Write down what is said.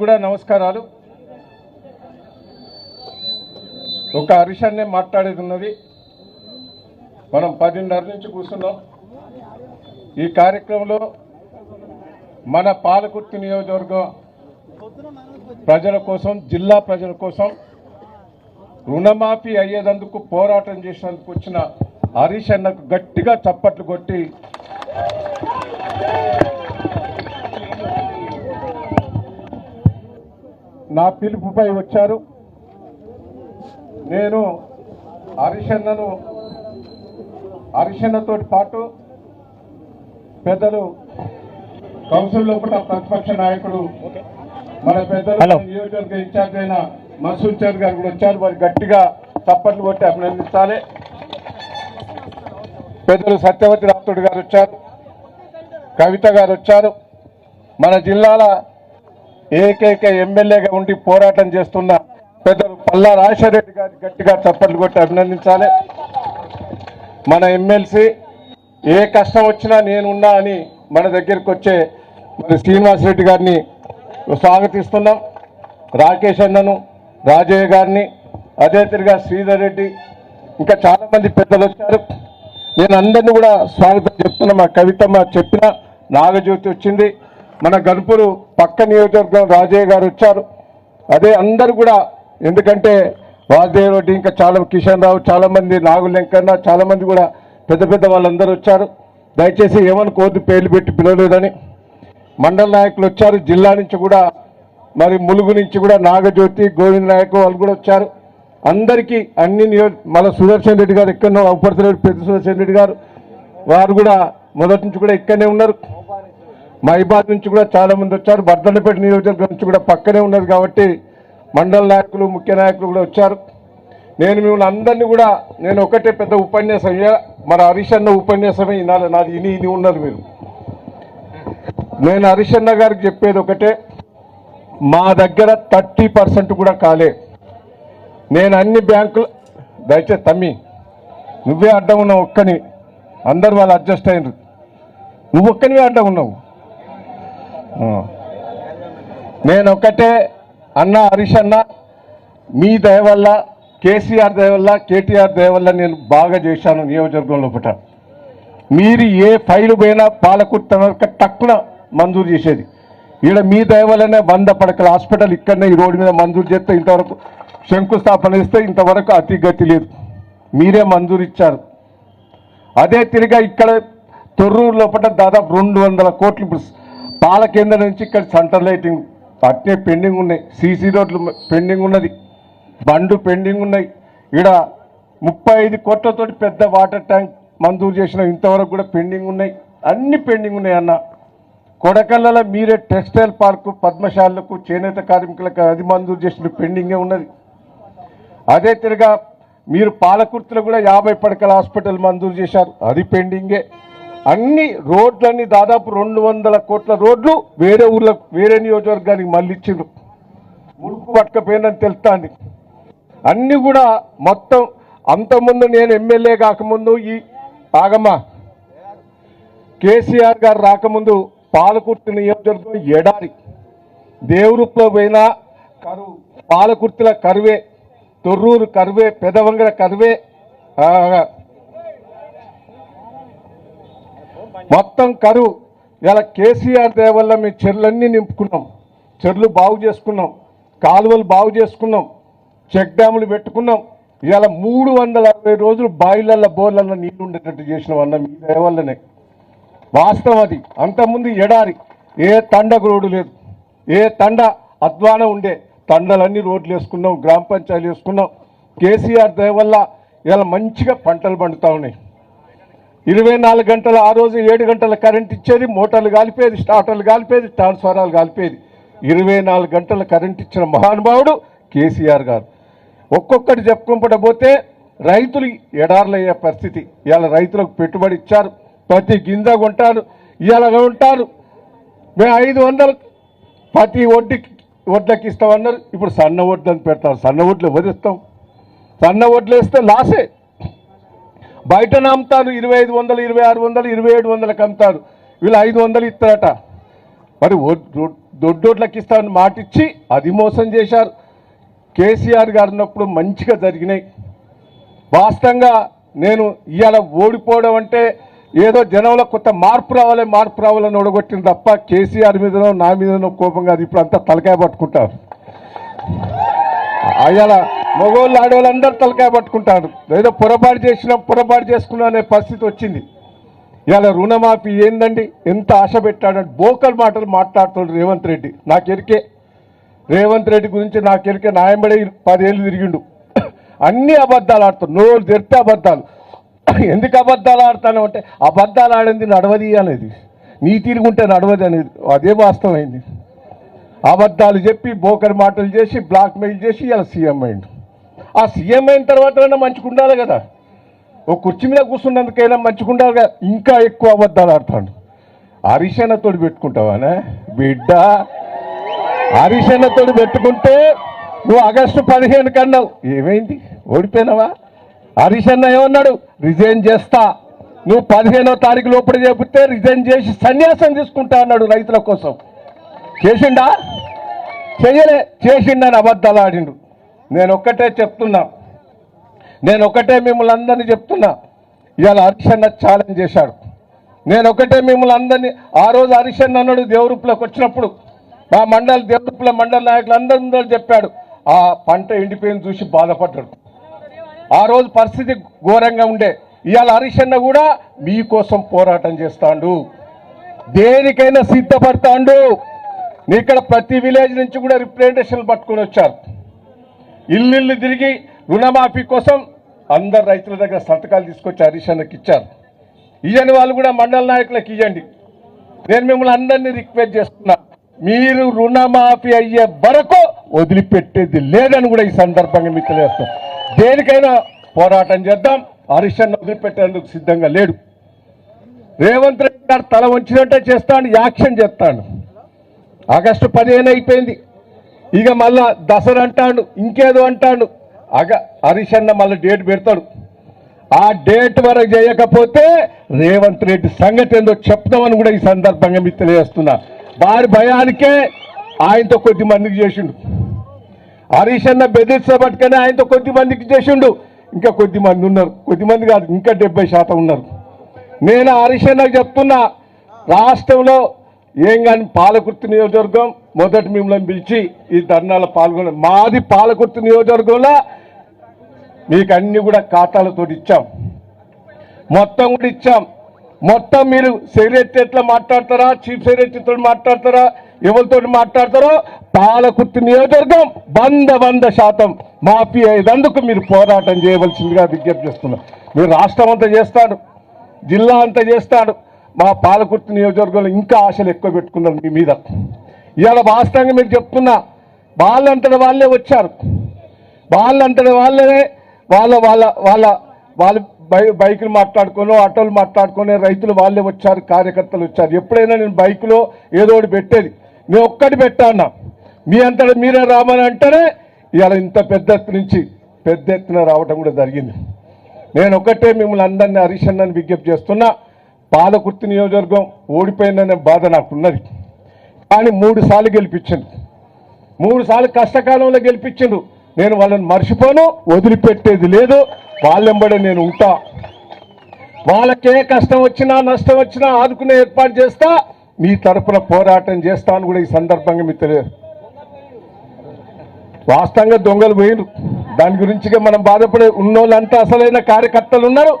కూడా నమస్కారాలు. ఒక హరిషన్నే మాట్లాడేది ఉన్నది. మనం పదిన్నర నుంచి కూర్చున్నాం. ఈ కార్యక్రమంలో మన పాలకుర్తి నియోజకవర్గం ప్రజల కోసం జిల్లా ప్రజల కోసం రుణమాఫీ అయ్యేదందుకు పోరాటం చేసినందుకు వచ్చిన హరీష్ అన్నకు గట్టిగా చప్పట్లు కొట్టి నా పిలుపుపై వచ్చారు. నేను హరిషన్నను హరిషన్నతో పాటు పెద్దలు కౌన్సిల్ లోపల ప్రతిపక్ష నాయకుడు మన పెద్దలు. నియోజకవర్గ ఇన్ఛార్జ్ అయిన మసూద్ చౌదరి గారు కూడా వచ్చారు. వారు గట్టిగా చప్పట్లు కొట్టి అభినందించాలి. పెద్దలు సత్యవతి రాథోడ్ గారు వచ్చారు. కవిత గారు వచ్చారు. మన జిల్లాల ఏకైక ఎమ్మెల్యేగా ఉండి పోరాటం చేస్తున్న పెద్దలు పల్లా రాజశేఖర గారి గట్టిగా చప్పట్లు కొట్టి అభినందించాలి. మన ఎమ్మెల్సీ ఏ కష్టం వచ్చినా నేనున్నా అని మన దగ్గరికి వచ్చే మరి శ్రీనివాస్ రెడ్డి గారిని స్వాగతిస్తున్నాం. రాకేష్ అన్నను రాజయ్య గారిని అదే తిరిగా శ్రీధర్ రెడ్డి ఇంకా చాలామంది పెద్దలు వచ్చారు. నేను అందరినీ కూడా స్వాగతం చెప్తున్నా. మా కవితమ్మ చెప్పిన నాగజ్యోతి వచ్చింది. మన గణపూరు పక్క నియోజకవర్గం రాజయ్య గారు వచ్చారు. అదే అందరు కూడా ఎందుకంటే వాసుదేవ్ రెడ్డి ఇంకా చాలా కిషన్ రావు చాలామంది నాగు నాగుల చాలామంది కూడా పెద్ద పెద్ద వాళ్ళందరూ వచ్చారు. దయచేసి ఏమనుకోవద్దు పేర్లు పెట్టి పిలవలేదని. మండల నాయకులు వచ్చారు జిల్లా నుంచి కూడా మరి ములుగు నుంచి కూడా నాగజ్యోతి గోవింద నాయక్ వాళ్ళు కూడా వచ్చారు. అందరికీ అన్ని నియో మన సుదర్శన్ రెడ్డి గారు ఎక్కడో అవపడుతున్నారు పెద్ద సుదర్శన్ రెడ్డి గారు వారు కూడా మొదటి నుంచి కూడా ఇక్కడనే ఉన్నారు. మహిబాద్ నుంచి కూడా చాలా మంది వచ్చారు. బర్దనపేట నియోజకవర్గం నుంచి కూడా పక్కనే ఉన్నది కాబట్టి మండల నాయకులు ముఖ్య నాయకులు కూడా వచ్చారు. నేను మిమ్మల్ని అందరినీ కూడా నేను ఒకటే పెద్ద ఉపన్యాసం మన హరీష్ అన్న ఉపన్యాసమే వినాలి నాది ఇని ఇని ఉన్నది మీరు. నేను హరీష్ అన్న గారికి చెప్పేది ఒకటే మా దగ్గర థర్టీ పర్సెంట్ కూడా కాలే. నేను అన్ని బ్యాంకులు దయచేసి తమ్మి నువ్వే అడ్డం ఉన్నావు ఒక్కని అందరు వాళ్ళు అడ్జస్ట్ అయినరు. నువ్వు ఒక్కనివే అడ్డం ఉన్నావు. నేను ఒక్కటే అన్న హరీష్ అన్న మీ దయ వల్ల కేసీఆర్ దయ వల్ల కేటీఆర్ దయ వల్ల నేను బాగా చేశాను నియోజకవర్గం లోపల మీరు ఏ ఫైలు పోయినా పాలకుర్త టక్కున మంజూరు చేసేది. ఈడ మీ దయ వల్లనే వంద పడకల హాస్పిటల్ ఇక్కడనే ఈ రోడ్డు మీద మంజూరు చేస్తే ఇంతవరకు శంకుస్థాపన ఇస్తే ఇంతవరకు అతి గతి లేదు. మీరే మంజూరు ఇచ్చారు. అదే తిరిగా ఇక్కడ తొర్రూరు లోపల దాదాపు రెండు వందల కోట్లు ఇప్పుడు పాల కేంద్రం నుంచి ఇక్కడ సెంటర్ లైటింగ్ అట్నే పెండింగ్ ఉన్నాయి. సీసీ రోడ్లు పెండింగ్ ఉన్నది. బండ్లు పెండింగ్ ఉన్నాయి. ఈడ ముప్పై ఐదు కోట్లతోటి పెద్ద వాటర్ ట్యాంక్ మంజూరు చేసిన ఇంతవరకు కూడా పెండింగ్ ఉన్నాయి. అన్ని పెండింగ్ ఉన్నాయి అన్న. కొడకళ్ళలో మీరే టెక్స్టైల్ పార్కు పద్మశాలకు చేనేత కార్మికులకు అది మంజూరు చేసిన పెండింగే ఉన్నది. అదే తిరగా మీరు పాలకుర్తిలో కూడా యాభై పడకల హాస్పిటల్ మంజూరు చేశారు. అది పెండింగే. అన్ని రోడ్లన్నీ దాదాపు రెండు వందల కోట్ల రోడ్లు వేరే ఊర్లకు వేరే నియోజకవర్గానికి మళ్ళీ ఇచ్చిండ్రు ముడుపు పట్టకపోయినని తెలుస్తాను అన్నీ కూడా మొత్తం అంతకుముందు నేను ఎమ్మెల్యే కాకముందు ఈ ఆగమ్మ కేసీఆర్ గారు రాకముందు పాలకుర్తి నియోజకవర్గం ఎడారి. దేవురుప్లో పోయినా కరువు. పాలకుర్తిల కరువే తొర్రూరు కరువే పెదవంగల కరువే ఆ, మొత్తం కరువు ఇలా కేసీఆర్ దయ వల్ల మేము చెర్లన్నీ నింపుకున్నాం. చెర్లు బాగు చేసుకున్నాం. కాలువలు బాగు చేసుకున్నాం. చెక్ డ్యాములు పెట్టుకున్నాం. ఇలా మూడు వందల అరవై రోజులు బాయిలల్లో బోర్లల్లో నీళ్ళు ఉండేటట్టు చేసిన అన్న మీ దయ వల్లనే వాస్తవం అది. అంతకుముందు ఎడారి ఏ తండకు రోడ్డు లేదు. ఏ తండ అద్వాన ఉండే. తండలన్నీ రోడ్లు వేసుకున్నాం గ్రామ పంచాయతీలు వేసుకున్నాం. కేసీఆర్ దయ వల్ల ఇలా మంచిగా పంటలు పండుతా ఉన్నాయి. ఇరవై నాలుగు గంటల ఆ రోజు ఏడు గంటల కరెంట్ ఇచ్చేది మోటార్లు కాలిపేది స్టార్టర్లు కాలిపేది ట్రాన్స్ఫారాలు కాలిపేది ఇరవై నాలుగు గంటల కరెంట్ ఇచ్చిన మహానుభావుడు కేసీఆర్ గారు. ఒక్కొక్కటి చెప్పుకుంపట పోతే రైతులు ఎడార్లయ్యే పరిస్థితి. ఇవాళ రైతులకు పెట్టుబడి ఇచ్చారు. ప్రతి గింజ కొంటారు. ఇవాళ ఉంటారు మేము ఐదు వందలు ప్రతి వడ్డీకి వడ్లకి ఇస్తామన్నారు. ఇప్పుడు సన్న వడ్లు అని పెడతారు. సన్న వడ్లు వదిస్తాం సన్న వడ్లు వేస్తే లాసే. బయట అమ్ముతారు ఇరవై ఐదు వందలు ఇరవై ఆరు వందలు ఇరవై ఏడు వందలకు అమ్ముతారు. వీళ్ళు ఐదు వందలు ఇస్తారట. మరి దొడ్డోట్లకి ఇస్తామని మాట ఇచ్చి అది మోసం చేశారు. కేసీఆర్ గారు ఉన్నప్పుడు మంచిగా జరిగినాయి. వాస్తవంగా నేను ఇవాళ ఓడిపోవడం అంటే ఏదో జనంలో కొత్త మార్పు రావాలి మార్పు రావాలని ఓడగొట్టింది తప్ప కేసీఆర్ మీదనో నా మీదనో కోపం కాదు. ఇప్పుడు అంతా తలకాయ పట్టుకుంటారు. అయ్యాల మగోళ్ళు ఆడవాళ్ళు అందరూ తలకాయ పట్టుకుంటారు. ఏదో పొరపాటు చేసినా పొరపాటు చేసుకున్నా అనే పరిస్థితి వచ్చింది. ఇవాళ రుణమాఫీ ఏందండి? ఎంత ఆశ పెట్టాడంటే బోకల్ మాటలు మాట్లాడుతాడు రేవంత్ రెడ్డి. నాకు ఎరికే. రేవంత్ రెడ్డి గురించి నాకు ఎరికే. నాయంబడి పదేళ్ళు తిరిగిండు. అన్ని అబద్ధాలు ఆడుతాడు నోరు తెరితే అబద్ధాలు. ఎందుకు అబద్ధాలు ఆడతాను అంటే అబద్ధాలు ఆడింది నడవది అనేది. నీ తిరుగుంటే నడవది అనేది. అదే వాస్తవమైంది అబద్ధాలు చెప్పి బోకర్ మాటలు చేసి బ్లాక్ మెయిల్ చేసి ఇలా సీఎం అయిండు. ఆ సీఎం అయిన తర్వాత మంచిగా ఉండాలి కదా. ఓ కుర్చీ మీద కూర్చున్నందుకైనా మంచిగా ఉండాలి కదా. ఇంకా ఎక్కువ అబద్ధాలు ఆడతాడు. హరిశనతోడు పెట్టుకుంటావానే? బిడ్డ హరిశనతోడు పెట్టుకుంటే నువ్వు ఆగస్టు పదిహేను కన్నావు ఏమైంది? ఓడిపోయినావా? హరిశన్న ఏమన్నాడు? రిజైన్ చేస్తా. నువ్వు పదిహేనో తారీఖు లోపల చెబితే రిజైన్ చేసి సన్యాసం తీసుకుంటా అన్నాడు రైతుల కోసం. చేసిండా? చేయలే చేసిండని అబద్ధాలు ఆడిండు. నేను ఒక్కటే చెప్తున్నా. నేను ఒకటే మిమ్మల్ని అందరినీ చెప్తున్నా. ఇవాళ హరిశన్న ఛాలెంజ్ చేశాడు. నేను ఒకటే మిమ్మల్ని అందరినీ ఆ రోజు హరిశన్న అన్నాడు దేవరూపులోకి వచ్చినప్పుడు. మా మండలి దేవరూపుల మండల నాయకులు అందరి చెప్పాడు. ఆ పంట ఎండిపోయింది చూసి బాధపడ్డాడు. ఆ రోజు పరిస్థితి ఘోరంగా ఉండే. ఇవాళ హరిశన్న కూడా మీకోసం పోరాటం చేస్తాడు. దేనికైనా సిద్ధపడతాండు. ఇక్కడ ప్రతి విలేజ్ నుంచి కూడా రిప్రజెంటేషన్ పట్టుకొని వచ్చారు. ఇల్లు తిరిగి రుణమాఫీ కోసం అందరు రైతుల దగ్గర సంతకాలు తీసుకొచ్చి హరీష్ ఇచ్చారు. ఇయ్యని వాళ్ళు కూడా మండల నాయకులకు ఇవ్వండి నేను మిమ్మల్ని అందరినీ రిక్వెస్ట్ చేస్తున్నా మీరు రుణమాఫీ అయ్యే వరకు వదిలిపెట్టేది లేదని కూడా ఈ సందర్భంగా మీకు తెలియజేస్తాం దేనికైనా పోరాటం చేద్దాం హరీష్ అన్న వదిలిపెట్టేందుకు సిద్ధంగా లేడు. రేవంత్ రెడ్డి గారు తల వంచినట్టే చేస్తాను యాక్షన్ చేస్తాను ఆగస్టు పదిహేను అయిపోయింది. ఇక మళ్ళా దసరా అంటాడు ఇంకేదో అంటాడు. అగ హరీష్ అన్న మళ్ళీ డేట్ పెడతాడు. ఆ డేట్ వరకు చేయకపోతే రేవంత్ రెడ్డి సంగతి ఏందో చెప్తామని కూడా ఈ సందర్భంగా మీకు తెలియజేస్తున్నా. వారి భయానికే ఆయనతో కొద్ది మందికి చేసిండు. హరీష్ అన్న బెదిరించబట్టుకనే ఆయనతో కొద్ది మందికి చేసిండు. ఇంకా కొద్ది మంది ఉన్నారు. కొద్ది మంది కాదు ఇంకా డెబ్బై శాతం ఉన్నారు. నేను హరీష్ అన్నకు చెప్తున్నా రాష్ట్రంలో ఏం కానీ పాలకుర్తి నియోజకవర్గం మొదటి మిమ్మల్ని పిలిచి ఈ ధర్నాలో పాల్గొన మాది పాలకుర్తి నియోజకవర్గంలో మీకు అన్ని కూడా ఖాతాలతో ఇచ్చాం. మొత్తం కూడా ఇచ్చాం. మొత్తం మీరు సెక్రటరీ ఎట్లా మాట్లాడతారా? చీఫ్ సెక్రటరీతో మాట్లాడతారా? ఎవరితో మాట్లాడతారో? పాలకుర్తి నియోజకవర్గం వంద వంద శాతం మాఫీ అయ్యేందుకు మీరు పోరాటం చేయవలసిందిగా విజ్ఞప్తి చేస్తున్నారు మీరు రాష్ట్రం అంతా చేస్తాడు జిల్లా అంతా చేస్తాడు. మా పాలకుర్తి నియోజకవర్గంలో ఇంకా ఆశలు ఎక్కువ పెట్టుకున్నారు మీ మీద. ఇవాళ వాస్తవంగా మీరు చెప్తున్నా వాళ్ళంతటి వాళ్ళే వచ్చారు. వాళ్ళంతటి వాళ్ళనే వాళ్ళ వాళ్ళ వాళ్ళ వాళ్ళ బై బైకులు మాట్లాడుకొని ఆటోలు మాట్లాడుకొని రైతులు వాళ్ళే వచ్చారు కార్యకర్తలు వచ్చారు. ఎప్పుడైనా నేను బైకులో ఏదో ఒకటి పెట్టేది. నేను ఒక్కటి పెట్టాను మీ అంతటా మీరే రామని అంటేనే ఇవాళ ఇంత పెద్ద ఎత్తు నుంచి పెద్ద ఎత్తున రావడం కూడా జరిగింది. నేను ఒకటే మిమ్మల్ని అందరినీ హరీష్ అన్నని విజ్ఞప్తి చేస్తున్నా. పాలకుర్తి నియోజకవర్గం ఓడిపోయిందనే బాధ నాకున్నది. కానీ మూడు సార్లు గెలిపించిండు. మూడు సార్లు కష్టకాలంలో గెలిపించిండు. నేను వాళ్ళని మర్చిపోను వదిలిపెట్టేది లేదు. వాళ్ళెంబడే నేను ఉంటా. వాళ్ళకే కష్టం వచ్చినా నష్టం వచ్చినా ఆదుకునే ఏర్పాటు చేస్తా. మీ తరపున పోరాటం చేస్తా అని కూడా ఈ సందర్భంగా మీకు తెలియదు. వాస్తవంగా దొంగలు పోయినరు దాని గురించిగా మనం బాధపడే ఉన్నోళ్ళంతా అసలైన కార్యకర్తలు ఉన్నారు.